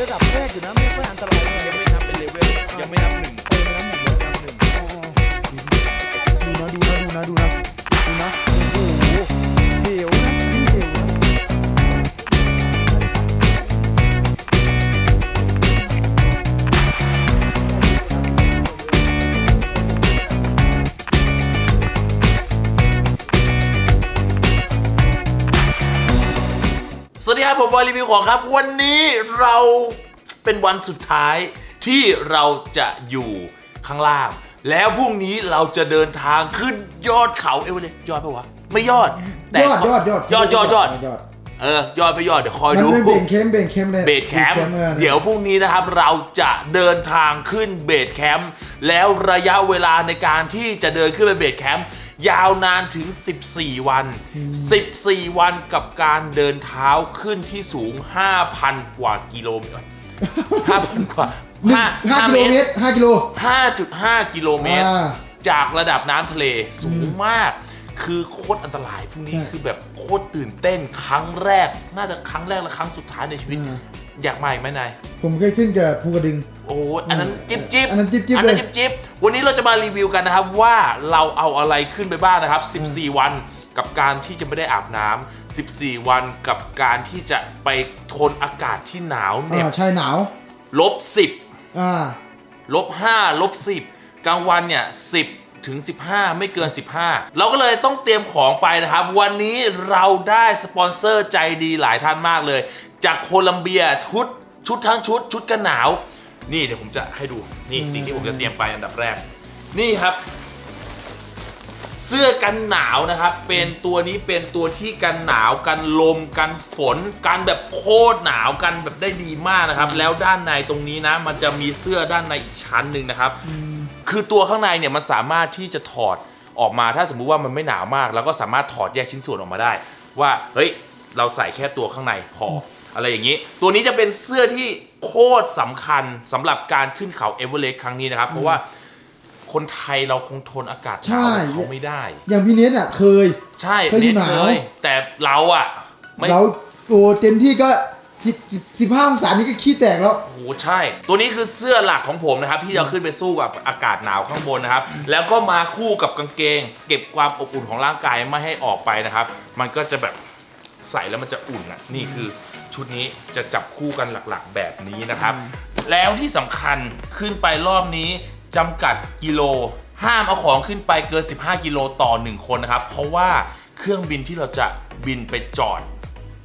ระดับแรกอยู่นะไม่ค่อยอันตรายเลยยังไม่นับเป็นเลเวลยังไม่นับหนึ่งเออน้ำหนึ่งเลยนับหนึ่งดูนะดูนะดูนะดูนะดูนะโอ้โหเดี๋ยว ครับผมบอยรีวิวของครับ วันนี้เราเป็นวันสุดท้ายที่เราจะอยู่ข้างล่าง แล้วพรุ่งนี้เราจะเดินทางขึ้นยอดเขาเอเวอเรสต์ยอดปะวะไม่ยอดแต่ยอดยอดยอดยอดยอดยอดยอดเออยอดไปยอดเดี๋ยวคอยมันดูเป็นเบรกเข้มเบรกเข้มเลยเบสแคมป์ออเดี๋ยวพรุ่งนี้นะครับเราจะเดินทางขึ้นเบสแคมป์แล้วระยะเวลาในการที่จะเดินขึ้นไปเบสแคมป์ ยาวนานถึง 14 วัน 14 วันกับการเดินเท้าขึ้นที่สูง 5,000 กว่ากิโลเมตร5,000 กว่าหนึ่งห้ากิโลเมตรห้ากิโล5.5 กิโลเมตรอ่าจากระดับน้ำทะเลสูงมาก คือโคตรอันตรายพวกนี้ใช่คือแบบโคตรตื่นเต้นครั้งแรก น่าจะครั้งแรกและครั้งสุดท้ายในชีวิต อืมอยากมาอีกไหมนาย ผมเคยขึ้นกับภูกระดึง โอ้ยอันนั้นอืมจิ๊บจิ๊บอันนั้นจิ๊บจิ๊บอันนั้นเลย จิ๊บจิ๊บวันนี้เราจะมารีวิวกันนะครับว่าเราเอาอะไรขึ้นไปบ้างนะครับ 14 วันกับการที่จะไม่ได้อาบน้ำ14 วันกับการที่จะไปทนอากาศที่หนาวเหน็บอ่าใช่หนาว ลบสิบอ่า ลบ5ลบ10กลางวันเนี่ย10 ถึง 15 ไม่เกิน 15 เราก็เลยต้องเตรียมของไปนะครับ วันนี้เราได้สปอนเซอร์ใจดีหลายท่านมากเลย จากโคลัมเบียชุด ชุดทั้งชุด ชุดกันหนาว นี่เดี๋ยวผมจะให้ดู นี่สิ่งที่ผมจะเตรียมไปอันดับแรก นี่ครับ เสื้อกันหนาวนะครับ เป็นตัวนี้เป็นตัวที่กันหนาวกันลมกันฝน กันแบบโคตรหนาวกันแบบได้ดีมากนะครับ แล้วด้านในตรงนี้นะ มันจะมีเสื้อด้านในอีกชั้นหนึ่งนะครับ คือตัวข้างในเนี่ยมันสามารถที่จะถอดออกมาถ้าสมมุติว่ามันไม่หนาวมาก แล้วก็สามารถถอดแยกชิ้นส่วนออกมาได้ ว่าเฮ้ยเราใส่แค่ตัวข้างในพออะไรอย่างนี้ ตัวนี้จะเป็นเสื้อที่โคตรสำคัญสำหรับการขึ้นเขาเอเวอเรสต์ครั้งนี้นะครับ เพราะว่าคนไทยเราคงทนอากาศหนาวแบบเขาไม่ได้ อย่างพี่เนทอะเคย ใช่เคยอยู่เน้นหนาว เลยแต่เราอะไม่ เราโอ้เต็มที่ก็ สิบห้าองศานี่ก็ขี้แตกแล้ว โอ้โหใช่ ตัวนี้คือเสื้อหลักของผมนะครับ ที่จะขึ้นไปสู้กับอากาศหนาวข้างบนนะครับ แล้วก็มาคู่กับกางเกง เก็บความอบอุ่นของร่างกายไม่ให้ออกไปนะครับ มันก็จะแบบใส่แล้วมันจะอุ่นอะนี่คือชุดนี้จะจับคู่กันหลักๆ แบบนี้นะครับ แล้วที่สำคัญขึ้นไปรอบนี้จำกัดกิโล ห้ามเอาของขึ้นไปเกิน 15 กิโลต่อ 1 คนนะครับ เพราะว่าเครื่องบินที่เราจะบินไปจอด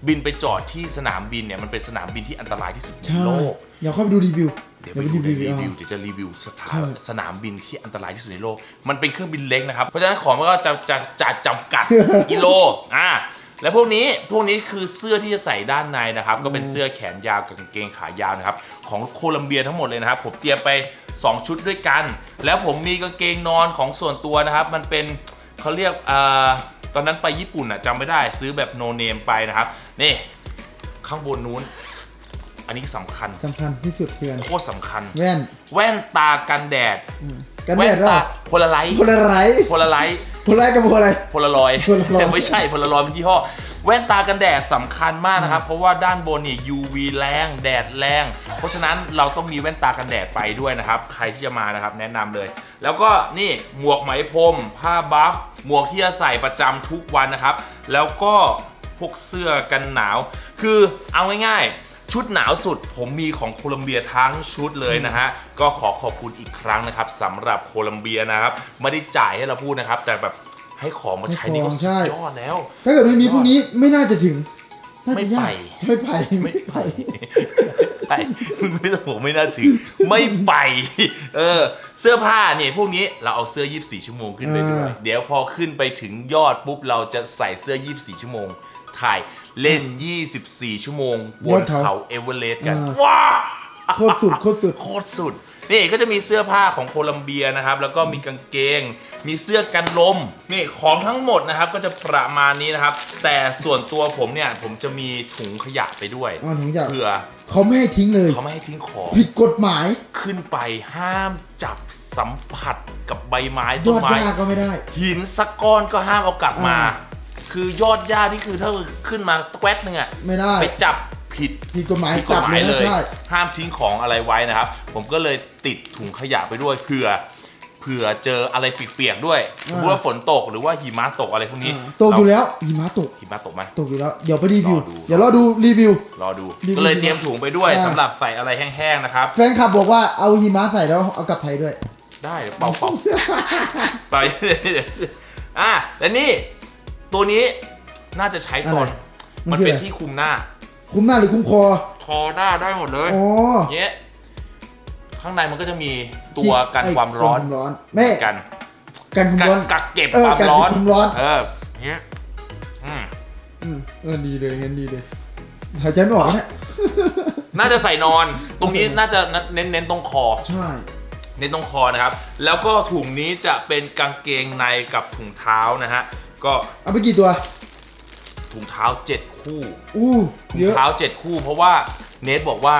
บินไปจอดที่สนามบินเนี่ยมันเป็นสนามบินที่อันตรายที่สุดในใช่โลก เดี๋ยวเข้าไปดูรีวิว เดี๋ยวไปดูในรีวิวอะเดี๋ยวจะรีวิวสถาใช่นสนามบินที่อันตรายที่สุดในโลก มันเป็นเครื่องบินเล็กนะครับ เพราะฉะนั้นของมันก็จะจะจะจำกัดกิโลอ่าและพวกนี้พวกนี้คือเสื้อที่จะใส่ด้านในนะครับ ก็เป็นเสื้อแขนยาวกับกางเกงขายาวนะครับ ของโคลัมเบียทั้งหมดเลยนะครับ ผมเตรียมไป 2 ชุดด้วยกัน แล้วผมมีกางเกงนอนของส่วนตัวนะครับ มันเป็นเขาเรียกอ่าตอนนั้นไปญี่ปุ่นอะจำไม่ได้ซื้อแบบโนเนมไปนะครับ นี่ ข้างบนนู้น อันนี้สำคัญ สำคัญที่สุดคืออะไรโคตรสำคัญ แว่นแว่นตากันแดดอืมกันแว่แดนดเหรตาอโพลาไลท์โพลาไรต์โพลาไลท์ โพลาไรต์กับโพลาไรต์ โพลารอยด์ Polaroid ไม่ใช่โพลารอยด์เป็นยี่ห้อ แว่นตากันแดดสำคัญมากนะครับ เพราะว่าด้านบนเนี่ย UV แรงแดดแรง เพราะฉะนั้นเราต้องมีแว่นตากันแดดไปด้วยนะครับ ใครที่จะมานะครับแนะนำเลย แล้วก็นี่หมวกไหมพรมผ้าบัฟหมวกที่จะใส่ประจำทุกวันนะครับ แล้วก็ พวกเสื้อกันหนาว คือเอาง่ายๆ ชุดหนาวสุดผมมีของโคลัมเบียทั้งชุดเลยนะฮะ ก็ขอขอบคุณอีกครั้งนะครับสำหรับโคลัมเบียนะครับ ไม่ได้จ่ายให้เราพูดนะครับ แต่แบบให้ของมาใช้นี่ก็ให้ของสุใช่ดยอดแล้ว ถ้าเกิดไม่มีพวกนี้ไม่น่าจะถึงน่าจะยากไม่ไม่ไปไปไม่ไปไปมึงไม่ต้องบอกไม่น่าถึงไม่ไป เออ เสื้อผ้าเนี่ยพวกนี้เราเอาเสื้อ 24 ชั่วโมงขึ้นไปด้วยอ่าเดี๋ยวพอขึ้นไปถึงยอดปุ๊บเราจะใส่เสื้อ 24 ชั่วโมง ถ่ายเล่น 24 ชั่วโมงบนเขาเอเวอเรสต์กันว้าวโคตรสุดโคตรสุดโคตรสุดนี่ก็จะมีเสื้อผ้าของโคลัมเบียนะครับ แล้วก็มีกางเกง มีเสื้อกันลม นี่ของทั้งหมดนะครับก็จะประมาณนี้นะครับ แต่ส่วนตัวผมเนี่ยผมจะมีถุงขยะไปด้วยอ๋อถุงขยะเผื่อเขาไม่ให้ทิ้งเลยเขาไม่ให้ทิ้งของผิดกฎหมายขึ้นไปห้ามจับสัมผัสกับใบไม้ยต้นอดไม้ยาก็ไม่ได้ หินสักก้อนก็ห้ามเอากลับมาอ่า คือยอดหญ้าที่คือถ้าขึ้นมาแกวดหนึ่งอะไม่ได้ ไปจับผิดผิดกฎหมายผิดกฎหมายเลยจับนะใช่ห้ามทิ้งของอะไรไว้นะครับ ผมก็เลยติดถุงขยะไปด้วยเผื่อเผื่อเจออะไรเปียกๆด้วยสมมติว่าฝนตกหรือว่าหิมะตกอะไรพวกนี้อ่าตกอยู่แล้วหิมะตกหิมะตกไหมตกอยู่แล้วเดี๋ยวไปรีวิวรอดูเดี๋ยวรอดูรีวิวรอดูรีวิวก็เลยเตรียมถุงไปด้วยอ่าสำหรับใส่อะไรแห้งๆนะครับแฟนคลับบอกว่าเอาหิมะใส่แล้วเอากลับไทยด้วย ได้เป่าเป่าไปอะและนี่ ตัวนี้น่าจะใช้ตอน อะไรมัมันนคือเป็นอะไรที่คุมหน้า คุ้มหน้าหรือคุ้มคอ คอหน้าได้หมดเลยอ๋อเนี้ยข้างในมันก็จะมีตัวกันความร้อนกันความร้อนแม่กัน กันความกัร้อน กักเก็บเออความกักเก็บร้อนความร้อน เออเนี้ยอืมอืมเออดีเลยงั้นดีเลยหายใจไม่ออกนะน่าจะใส่นอน ตรงนี้น่าจะเน้นเน้นตรงคอ ใช่ เน้นตรงคอนะครับ แล้วก็ถุงนี้จะเป็นกางเกงในกับถุงเท้านะฮะ ก็เอาไปกี่ตัว ถุงเท้า7คู่ อู้ถุงเยอะเท้า7คู่ เพราะว่าเนทบอกว่า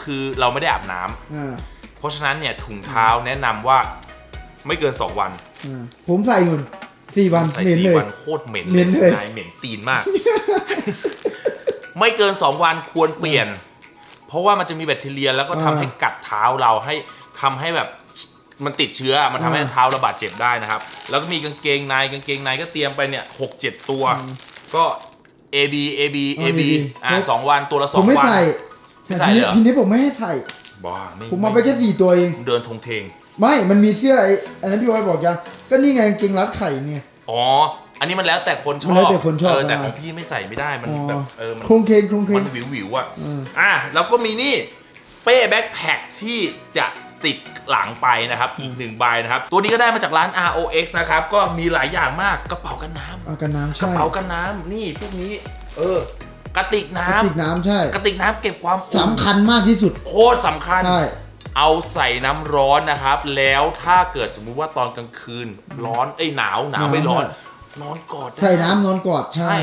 คือเราไม่ได้อาบน้ำอ่าเพราะฉะนั้นเนี่ยถุงเท้าแนะนำว่าไม่เกิน 2 วันอ่าผมใส่หุ่นสี่วันใส่เหม็นสี่เลย วันโคตรเหม็นเหม็นเลย นายเหม็นตีนมาก ไม่เกิน 2 วันควรเปลี่ยน เพราะว่ามันจะมีแบคทีเรียแล้วก็ทำให้กัดเท้าเราให้ทำให้แบบ มันติดเชื้อมันทำให้เท้าเราบาดเจ็บได้นะครับ แล้วก็มีกางเกงในกางเกงในก็เตรียมไปเนี่ยหกเจ็ดตัว ก็ A B A B A B อ่าสองวันตัวละสผอมงไม่วัน ใส่ไม่ใส่เลยเหรอ ทีนี้ผมไม่ให้ใส่ บ้าไม่ผมเอาไปแค่สี่ตัวเอง เดินทงเทง ไม่ มันมีเสื้อไอ้อันนั้นพี่วอยบอกยัง ก็นี่ไงกางเกงรัดไข่เนี่ย อ๋อ อันนี้มันแล้วแต่คนชอบมันแล้วแต่คนชอบเออแต่นะของพี่ไม่ใส่ไม่ได้มันอ๋อ แบบเออมันโครงเคงโครงเคมัง นวิววิวๆอะอืม อะแล้วก็มีนี่เป้แบ็คแพคที่จะ ติดหลังไปนะครับ อีกหนึ่งใบนะครับ ตัวนี้ก็ได้มาจากร้าน ROX นะครับ ก็มีหลายอย่างมากกระเป๋ากันน้ำเอากันน้ำกระใช่เป๋ากันน้ำนี่พวกนี้ เออกระติกน้กระติกน้ำใช่ำกระติกน้ำเก็บความอุ่นสำคัญมากที่สุดโคตรสำคัญ ใช่ เอาใส่น้ำร้อนนะครับ แล้วถ้าเกิดสมมุติว่าตอนกลางคืน ร้อนเอ้ยหนาวหนาวไม่ร้อนนอนกอดใส่น้ำนอนกอดใช่ ใช่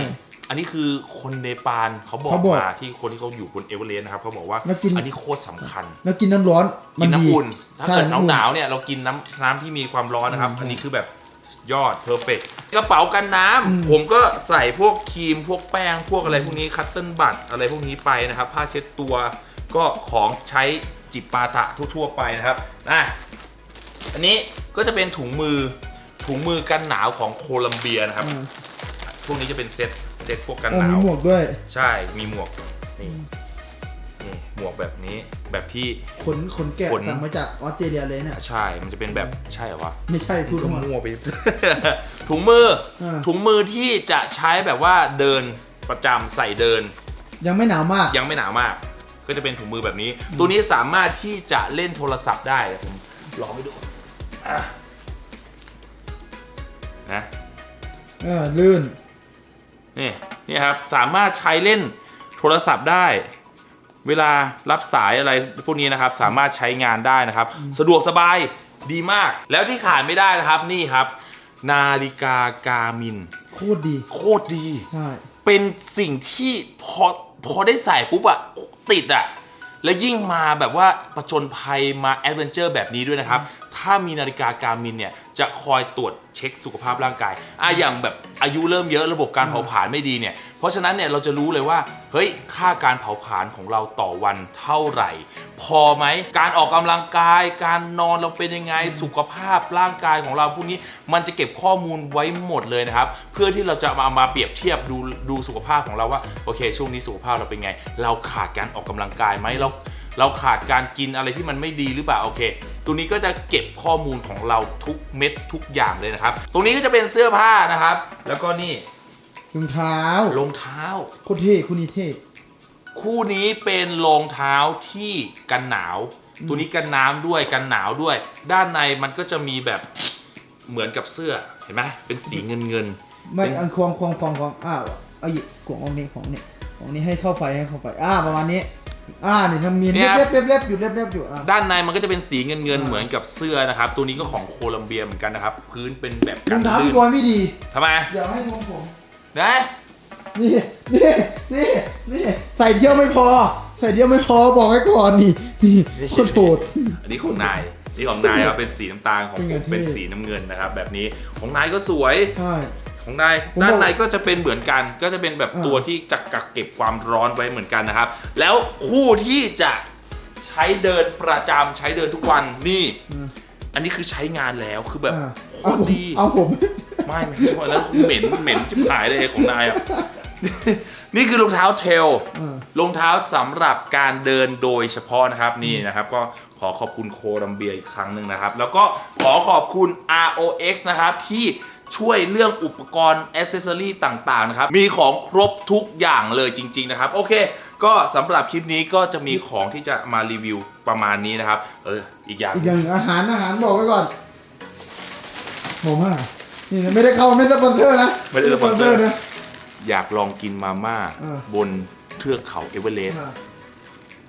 อันนี้คือคนเนปาลเขาบอกเขาบอกมาที่คนที่เขาอยู่บนเอเวอเรสต์นะครับเขาบอกว่าแล้วกิน อันนี้โคตรสำคัญ แล้วกินน้ำร้อนมักินดีน้ำอุ่น ถ้าใช่เกิดหนาวำหอุ่นาวๆเนี่ยเรากินน้ำน้ำที่มีความร้อนนะครับอืมอันนี้คือแบบสุดยอดเพอร์เฟกกระเป๋ากันน้ำอืมผมก็ใส่พวกครีม พวกแป้ง พวกอะไรพวกนี้คัตเติ้ลบัตอะไรพวกนี้ไปนะครับ ผ้าเช็ดตัวก็ของใช้จิบปาถะทั่วๆไปนะครับนะอันนี้ก็จะเป็นถุงมือถุงมือกันหนาวของโคลัมเบียนะครับอ่า พวกนี้จะเป็นเซ็ตเซ็ตพวกกันโอ้หนามีวหมวกด้วย ใช่มีหมวกนี่นี่หมวกแบบนี้แบบที่ขนขนแกะขนสั่งมาจากออสเตรเลียเลยเนี่ยใช่ มันจะเป็นแบบใช่เหรอวะไม่ใช่พูดก็มามั่วไปถุงมืออ่าถุงมือที่จะใช้แบบว่าเดินประจำใส่เดิน ยังไม่หนาวมากยังไม่หนาวมาก ก็จะเป็นถุงมือแบบนี้ ตัวนี้สามารถที่จะเล่นโทรศัพท์ได้เดี๋ยวผมลองให้ดูอะนะเออลื่น นี่นี่ครับสามารถใช้เล่นโทรศัพท์ได้ เวลารับสายอะไรพวกนี้นะครับ สามารถใช้งานได้นะครับ สะดวกสบายดีมาก แล้วที่ขาดไม่ได้นะครับนี่ครับ นาฬิกากามิน โคตรดีโคตรดี ใช่เป็นสิ่งที่พอพอได้ใส่ปุ๊บอะติดอะและยิ่งมาแบบว่าประจนภัยมาแอดเวนเจอร์แบบนี้ด้วยนะครับ ถ้ามีนาฬิกาการมินเนี่ยจะคอยตรวจเช็คสุขภาพร่างกายอะอย่างแบบอายุเริ่มเยอะระบบการเผาผลาญไม่ดีเนี่ยเพราะฉะนั้นเนี่ยเราจะรู้เลยว่าเฮ้ยค่าการเผาผลาญของเราต่อวันเท่าไหร่ พอไหมการออกกำลังกาย การนอนเราเป็นยังไงสุขภาพร่างกายของเราพวกนี้มันจะเก็บข้อมูลไว้หมดเลยนะครับ เพื่อที่เราจะมามาเปรียบเทียบดูดูสุขภาพของเราว่าโอเค ช่วงนี้สุขภาพเราเป็นไง เราขาดการออกกำลังกายไหมเรา เราขาดการกินอะไรที่มันไม่ดีหรือเปล่าโอเค ตัวนี้ก็จะเก็บข้อมูลของเราทุกเม็ดทุกอย่างเลยนะครับ ตรงนี้ก็จะเป็นเสื้อผ้านะครับ แล้วก็นี่รองเท้ารองเท้าโคตรเท่คุณนี่เท่คู่นี้เป็นรองเท้าที่กันหนาว ตัวนี้กันน้ำด้วยกันหนาวด้วย ด้านในมันก็จะมีแบบเหมือนกับเสื้อเห็นไหมเป็นสีเงินเงินๆไม่เป็นอันควงควงควงควงอ้าวเอาหยิบกวงของนี้ของนี้ของนี้ให้เข้าไฟให้เข้าไฟอ่าประมาณนี้ อ่านี่ทำมีนเนี่ย เล็บเล็บเล็บอยู่เล็บเล็บอยู่อ่าด้านในมันก็จะเป็นสีเงินเงินๆอ่าเหมือนกับเสื้อนะครับ ตัวนี้ก็ของโคลัมเบียเหมือนกันนะครับ พื้นเป็นแบบรกัอนงเท้าลื่พี่นบอยไม่ดีทำไมอย่าให้งงผม นะนี่นี่นี่นี่ใส่เที่ยวไม่พอ ใส่เที่ยวไม่พอบอกไว้ก่อนนี่นี่โคตรโหด อันนี้ของนายนี่ของนายครับเป็นสีน้ำตาลของเป็นผไงมเท่ เป็นสีน้ำเงินนะครับ แบบนี้ของนายก็สวย ใช่ ของนายผมด้านบอกในก็จะเป็นเหมือนกัน ก็จะเป็นแบบอ่าตัวที่จะกักเก็บความร้อนไว้เหมือนกันนะครับ แล้วคู่ที่จะใช้เดินประจำใช้เดินทุกวันนี่อืมอันนี้คือใช้งานแล้วคือแบบอ่าโคเอาตผรมดีเอาผมไม่ไม่ใช่แล้วเหม็นเหม็นจิบหายเลยของนายอะนี่คือรองเท้าเทรลอ่ารองเท้าสำหรับการเดินโดยเฉพาะนะครับนี่นะครับ ก็ขอขอบคุณโคลัมเบียอีกครั้งหนึ่งนะครับ แล้วก็ขอขอบคุณ ROX นะครับที่ ช่วยเรื่องอุปกรณ์อ c เซ s ซอรี่ต่างๆนะครับ มีของครบทุกอย่างเลยจริง ๆ นะครับ โอเค ก็สำหรับคลิปนี้ก็จะมีของที่จะมารีวิวประมาณนี้นะครับ เออ อีกอย่าง อีกอย่างหนึ่งอาหารอาหารบอกไว้ก่อนผมอะนี่นะไม่ได้เข้าไม่ได้สปอนเซอร์นะไม่ได้สปอนเซอร์ นะ อยากลองกินมาม่าเออ บนเทือกเขาเอเวอเรสต์อ่า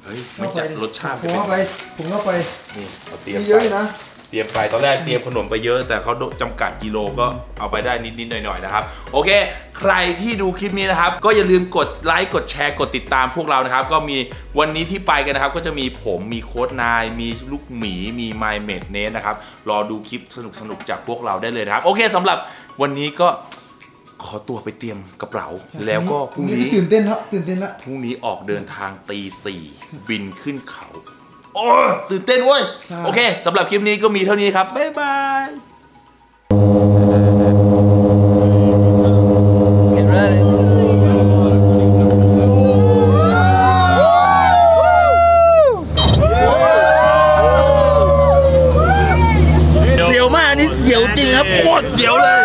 เฮ้ย มันจะรสชาติผมจะเข้าเป็นไป ผมเข้าไปนี่เราเตรียมมีไปเยอะอยู่นะเต รียมไปตอนแรกเตรียมขนมไปเยอะ แต่เขาจำกัดกิโลก็เอาไปได้นิดๆหน่อยๆนะครับ โอเค ใครที่ดูคลิปนี้นะครับ ก็อย่าลืมกดไลค์กดแชร์กดติดตามพวกเรานะครับ ก็มีวันนี้ที่ไปกันนะครับ ก็จะมีผมมีโค้ดนาย มีลูกหมีมี My m a d e n e นะครับรอดูคลิปสนุกๆจากพวกเราได้เลยนะครับ โอเคสำหรับวันนี้ก็ขอตัวไปเตรียมกระเป๋าแล้วก็พรุ่งนี้ตื่นเต้นครับตื่นเต้นละพรุ่งนี้ออกเดินทางตีสี่บินขึ้นเขา โอ้ยตื่นเต้นเว้ย โอเคสำหรับคลิปนี้ก็มีเท่านี้ครับ บ๊ายบาย Get ready. Woo! เสียวมากอันนี่เสียวจริงครับโคตรเสียวเลย